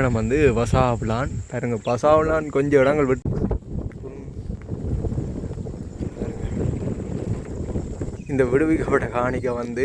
இடம் வந்து வசாவுலான். பாருங்க வசாவுலான் கொஞ்சம் இடங்கள் விட்டு இந்த விடுவிக்கப்பட்ட காணிக்கை வந்து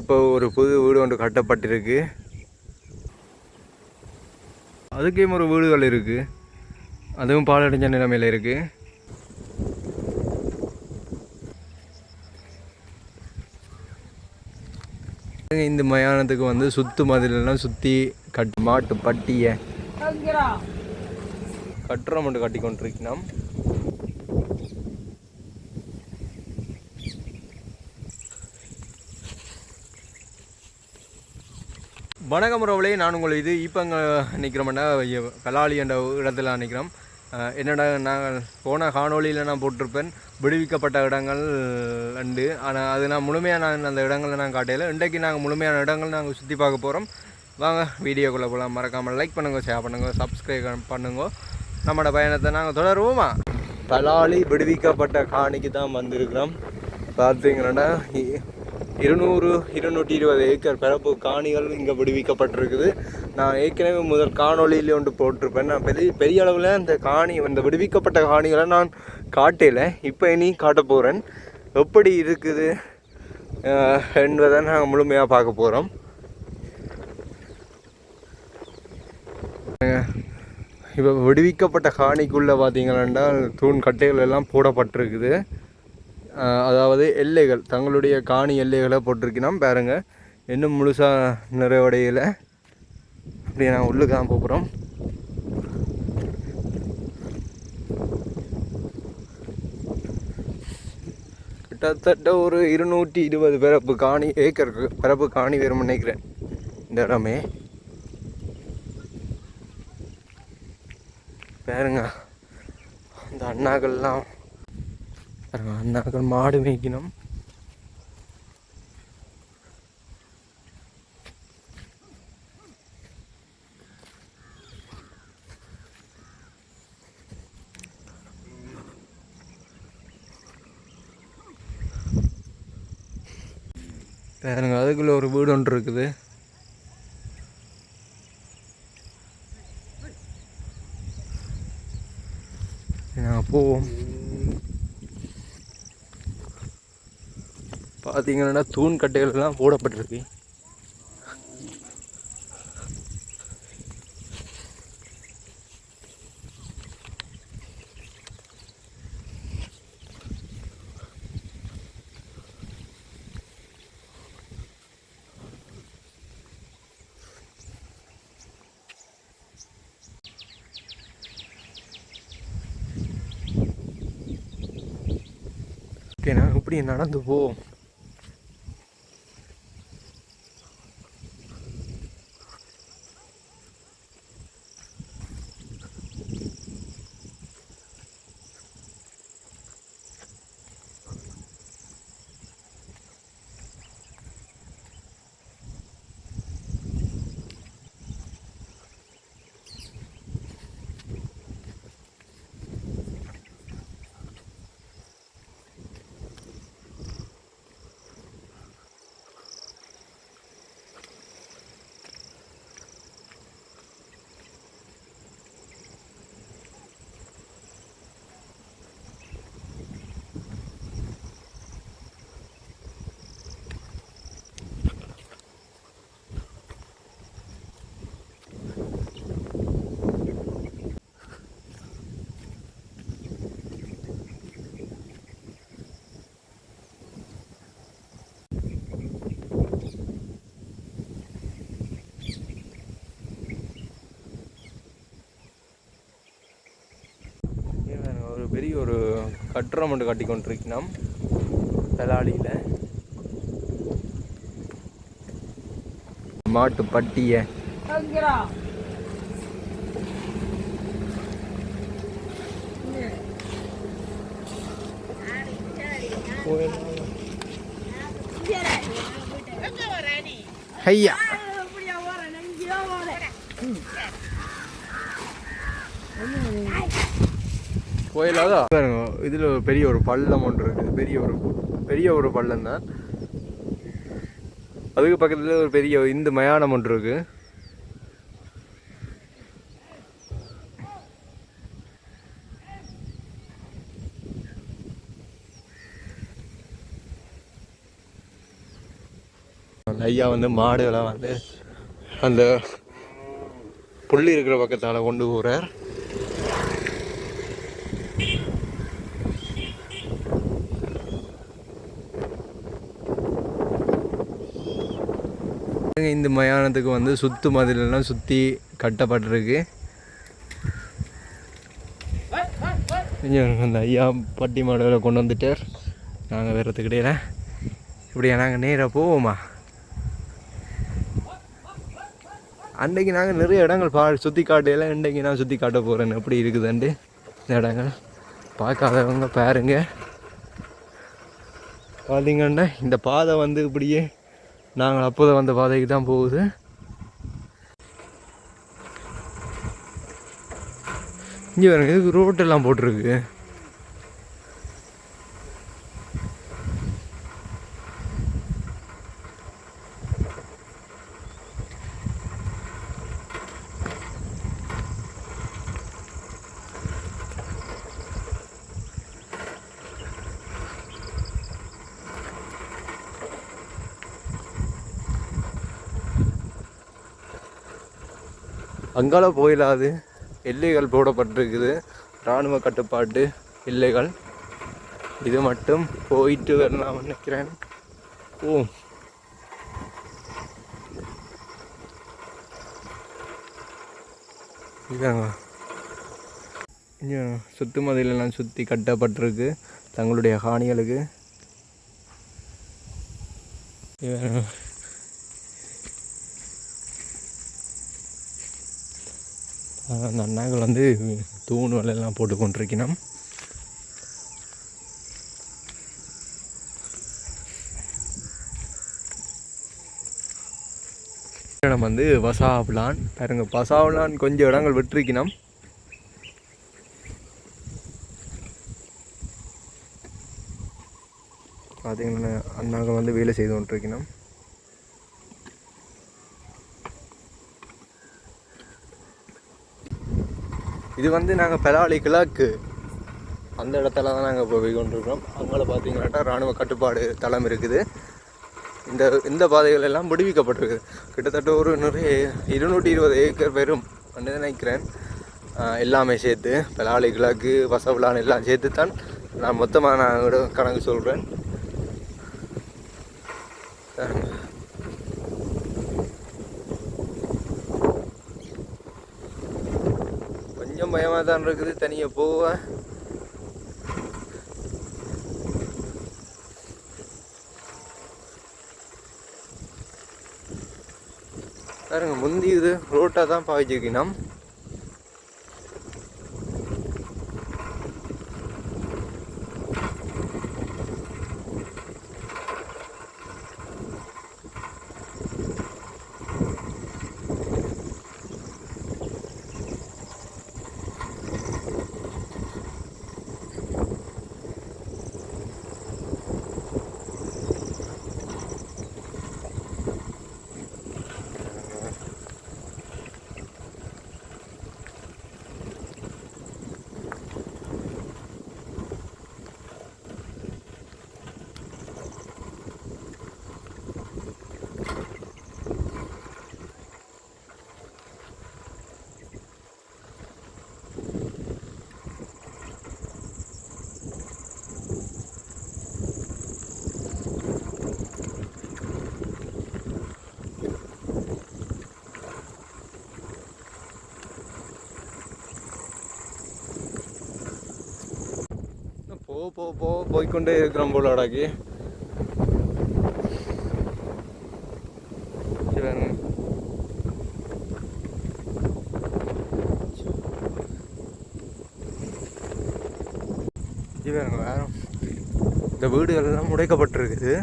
இப்போ ஒரு புது வீடு ஒன்று கட்டப்பட்டிருக்கு. அதுக்கே ஒரு வீடுகள் இருக்குது அதுவும் பாலடைஞ்ச நிலைமையில் இருக்குது இந்த மயானத்துக்கு வந்து சுத்து மதிலெல்லாம் சுற்றி கட் மாட்டு பட்டியை. கட்டுரை மட்டும் கட்டி கொண்டிருக்கணும் வணக்கம் உறவுகளே நான் உங்கள் இது இப்போ அங்கே நிற்கிறோம்னா கலாலி என்ற இடத்துல நிற்கிறோம். என்னடா நாங்கள் போன காணொளியில் நான் போட்டிருப்பேன். விடுவிக்கப்பட்ட இடங்கள் உண்டு ஆனால் அது நான் முழுமையாக நான் அந்த இடங்களை நான் காட்டையில் இன்றைக்கு நாங்கள் முழுமையான இடங்கள் நாங்கள் சுற்றி பார்க்க போகிறோம் வாங்க வீடியோக்குள்ளே போகலாம் மறக்காமல் லைக் பண்ணுங்க ஷேர் பண்ணுங்க சப்ஸ்கிரைப் பண்ணுங்க. நம்மளோட பயணத்தை நாங்கள் தொடருவோமா? பலாளி விடுவிக்கப்பட்ட காணிக்கு தான் வந்திருக்கிறோம். பார்த்தீங்கன்னா இ- இருநூறு இருநூற்றி இருபது ஏக்கர் பரப்பு காணிகள் இங்கே விடுவிக்கப்பட்டிருக்குது. நான் ஏற்கனவே முதல் காணொலியில் ஒன்று போட்டிருப்பேன். நான் பெரிய பெரிய அளவில் அந்த காணி அந்த விடுவிக்கப்பட்ட காணிகளை நான் காட்டல. இப்போ இனி காட்ட போகிறேன் எப்படி இருக்குது என்பதை நாங்கள் முழுமையாக பார்க்க போகிறோம் இப்போ விடுவிக்கப்பட்ட காணிக்குள்ளே பார்த்தீங்கன்னா தூண் கட்டைகள் எல்லாம் போடப்பட்டிருக்குது. அதாவது எல்லைகள் தங்களுடைய காணி எல்லைகளை போட்டிருக்கணும் பாருங்கள் இன்னும் முழுசாக நிறைவடையில். அப்படியே நான் உள்ளுக்கு தான் போகிறோம் கிட்டத்தட்ட ஒரு இருநூற்றி இருபது பிறப்பு காணி ஏக்கர் பிறப்பு காணி வரும் நினைக்கிறேன். இந்த இடமே. பாருங்க. அந்த அண்ணாக்கள்லாம் அண்ணாக்கள் மாடு மேய்க்கணும். பாருங்க அதுக்குள்ள ஒரு வீடு ஒன்று இருக்குது. நாங்கள் போவோம். பார்த்தீங்கன்னா தூண் கட்டைகள்லாம் போடப்பட்டிருக்கு. ஓகேண்ணா நான் இப்படி நடந்து போ இவன் ஒரு பெரிய ஒரு கட்டுரம் ஒன்று கட்டி கொண்டிருக்கணும் தலாளியில் மாட்டு பட்டியை ஐயா கோயிலாவது பாருங்க இதில் பெரிய ஒரு பள்ளம் ஒன்று இருக்குது பெரிய ஒரு பெரிய ஒரு பள்ளம் தான். அதுக்கு பக்கத்தில் ஒரு பெரிய இந்து மயானம் ஒன்று இருக்குது ஐயா வந்து மாடுகளை வந்து அந்த புள்ளி இருக்கிற பக்கத்தால் கொண்டு போகிறார் இந்த வந்து சுத்து மதிலெல்லாம் சுற்றி கட்டப்பட்டிருக்கு. அந்த ஐயா பட்டி மாடுகளை கொண்டு வந்துட்டார். நாங்கள் வர்றதுக்கிடையில இப்படியா நாங்கள் நேராக போவோமா? அன்றைக்கு நாங்கள் நிறைய இடங்கள் பா சுற்றி காட்டையில் இன்றைக்கு நான் சுற்றி காட்ட போகிறேன் எப்படி இருக்குதுன்ட்டு. இந்த இடங்கள் பார்க்காதவங்க பாருங்க. பார்த்தீங்கன்னா இந்த பாதை வந்து இப்படியே நாங்கள் அப்போதான் வந்த பாதைக்கு தான் போகுது. இங்கே பாருங்க இதுக்கு ரோட்டெல்லாம் போட்டிருக்கு. அங்கால போயிடாது எல்லைகள் போடப்பட்டிருக்குது. இராணுவ கட்டுப்பாட்டு எல்லைகள். இது மட்டும் போயிட்டு வரலாம் நினைக்கிறேன். ஓ. இதாங்க. இங்கே சுத்து மதிலெல்லாம் சுற்றி கட்டப்பட்டிருக்கு. தங்களுடைய காணிகளுக்கு. அந்த அண்ணாக்கள் வந்து தூண் வலையெல்லாம் போட்டு கொண்டிருக்கணும். நம்ம வந்து வசாவலான். பாருங்க வசாவலான் கொஞ்சம் இடங்கள் விட்டுருக்கணும். பார்த்தீங்கன்னா அண்ணாக்கள் வந்து வேலை செய்து கொண்டிருக்கணும். இது வந்து நாங்கள் பெலாலி கிழக்கு. அந்த இடத்துல தான் நாங்கள் போய் கொண்டிருக்கிறோம். அவங்கள பார்த்தீங்கன்னாட்டா இராணுவ கட்டுப்பாடு தளம் இருக்குது. இந்த இந்த பாதைகள் எல்லாம் விடுவிக்கப்பட்டிருக்கு. கிட்டத்தட்ட ஒரு நிறைய இருநூற்றி இருபது ஏக்கர் பெரும் அப்படின்னு நினைக்கிறேன். எல்லாமே சேர்த்து பெலாலி கிழக்கு வசவுலான் எல்லாம் சேர்த்து தான் நான் மொத்தமாக நான் கணக்கு சொல்கிறேன் கொஞ்சம் பயமாக தான் இருக்குது. தனியாக போவேன். பாருங்க முந்தி இது ரோட்டாக தான் பாய்ச்சிருக்கணும் போ போ போ போய்க்கொண்டே இருக்கிறோம் போல அடாக்கி வேற இந்த வீடுகள் எல்லாம் உடைக்கப்பட்டிருக்குது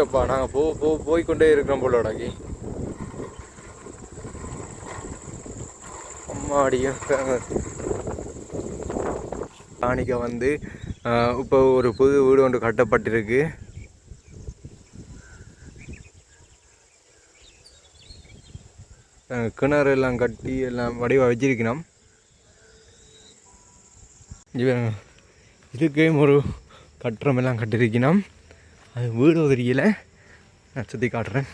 இருக்குப்பா நாங்கள் போ போ போய்க்கொண்டே இருக்கிறோம் போலோடாக்கி அம்மாடியும் காணிக்க வந்து இப்போ ஒரு புது வீடு ஒன்று கட்டப்பட்டிருக்கு. கிணறு எல்லாம் கட்டி எல்லாம் வடிவாக வச்சிருக்கணும். இதுக்கே ஒரு கட்டுறம் எல்லாம் கட்டிருக்கணும். அது வீடு உதறியில் நான் சுற்றி காட்டுறேன்.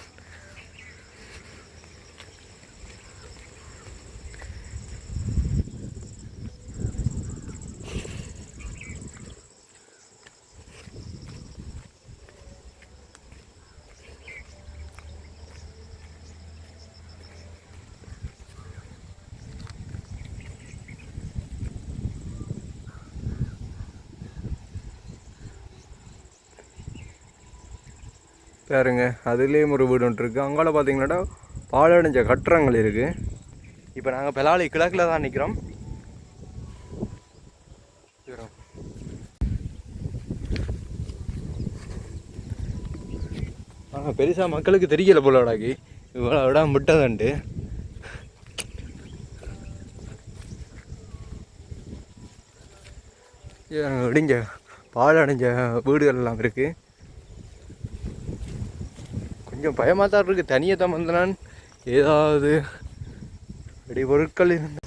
பாருங்க அதுலேயும் ஒரு வீடு ஒன்று இருக்குது அங்கால பார்த்தீங்கன்னா பாழடைஞ்ச கட்டுறங்கள் இருக்குது இப்போ நாங்கள் பெலாலி கிழக்கில் தான் நிற்கிறோம் ஆனால் பெருசாக மக்களுக்கு தெரியல போலடாக்கி இவ்வளோ இடம் விட்டதுண்டு இடிஞ்ச பாழடைஞ்ச வீடுகள் எல்லாம் இருக்குது கொஞ்சம் பயமாக தான் இருக்குது தனியாக தான் வந்தனான் ஏதாவது வெடி பொருட்கள் இருந்த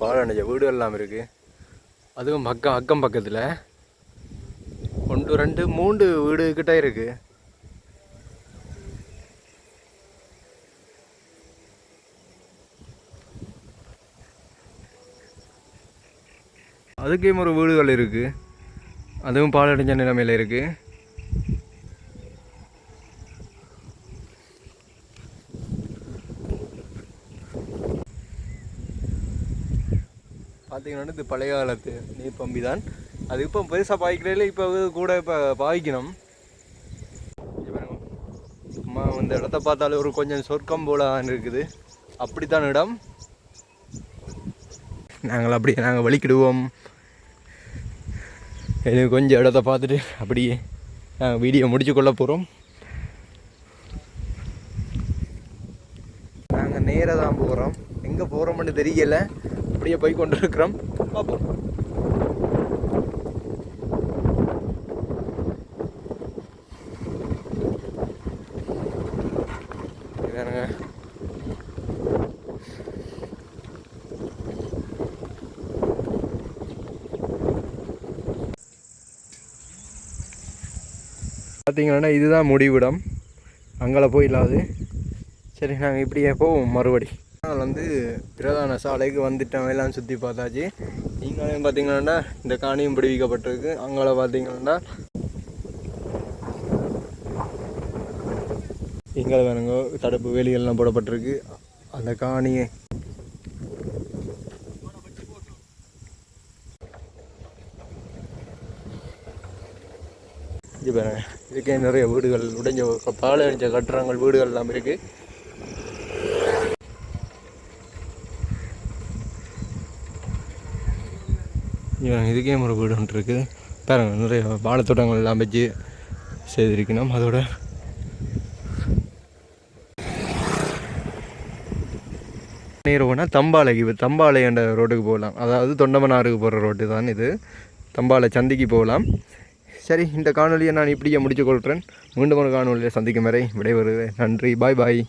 பாலடைஞ்ச வீடு எல்லாம் இருக்குது அதுவும் பக்கம் அக்கம் பக்கத்தில். ஒன்று ரெண்டு மூன்று வீடு கிட்ட இருக்குது அதுக்கே ஒரு வீடுகள் இருக்குது அதுவும் பாலடைஞ்ச நிலைமையில் இருக்குது பார்த்தீங்கன்னா இது பழைய காலத்து நீர் பம்பி தான். அது இப்போ பெருசாக பாய்க்கிறதில்ல இப்போ கூட இப்போ பாய்க்கணும். அம்மா சும்மா இந்த இடத்த பார்த்தாலே ஒரு கொஞ்சம் சொர்க்கம் போல தான் இருக்குது. அப்படித்தான் இடம். நாங்கள் அப்படியே நாங்கள் வலிக்கிடுவோம் எனக்கு கொஞ்சம் இடத்த பார்த்துட்டு அப்படியே நாங்கள் வீடியோ முடிச்சு கொள்ள போகிறோம் நாங்கள் நேராக தான் போகிறோம் எங்கே போகிறோம்னு தெரியலை. அப்படியே போய் கொண்டிருக்கிறோம். பார்ப்போம். பார்த்தீங்கன்னா இதுதான் முடிவிடம். அங்கே போயிடலாது. சரி நாங்கள் இப்படியே போவோம் மறுபடி. நாங்கள் வந்து பிரதான சாலைக்கு வந்துட்டோம் எல்லாம் சுற்றி பார்த்தாச்சு. நீங்களும் பார்த்தீங்கன்னா இந்த காணியும் பிடிவிக்கப்பட்டிருக்கு. அங்கே பார்த்தீங்கன்னா இங்கே வேணுங்க தடுப்பு வேலிகள்லாம் போடப்பட்டிருக்கு. அந்த காணியை இது பாருங்க இதுக்கே நிறைய வீடுகள் உடைஞ்ச பாலடைஞ்ச கட்டுறங்கள் வீடுகள் எல்லாம் இருக்குது இவன் இதுக்கே ஒரு வீடு ஒன்று இருக்குது. பாருங்க நிறைய வாழைத்தோட்டங்கள் எல்லாம் வச்சு செய்திருக்கணும் அதோட நேருவோனா தம்பாலைக்கு இப்போ தம்பாலை என்ற ரோட்டுக்கு போகலாம். அதாவது தொண்டமனாருக்கு போகிற ரோட்டு தான் இது. தம்பாலை சந்திக்கு போகலாம். சரி இந்த காணொலியை நான் இப்படியே முடிச்சு கொள்கிறேன். மீண்டும் ஒரு காணொலியை சந்திக்கும் வரை விடைபெறுவேன் நன்றி பாய் பாய்.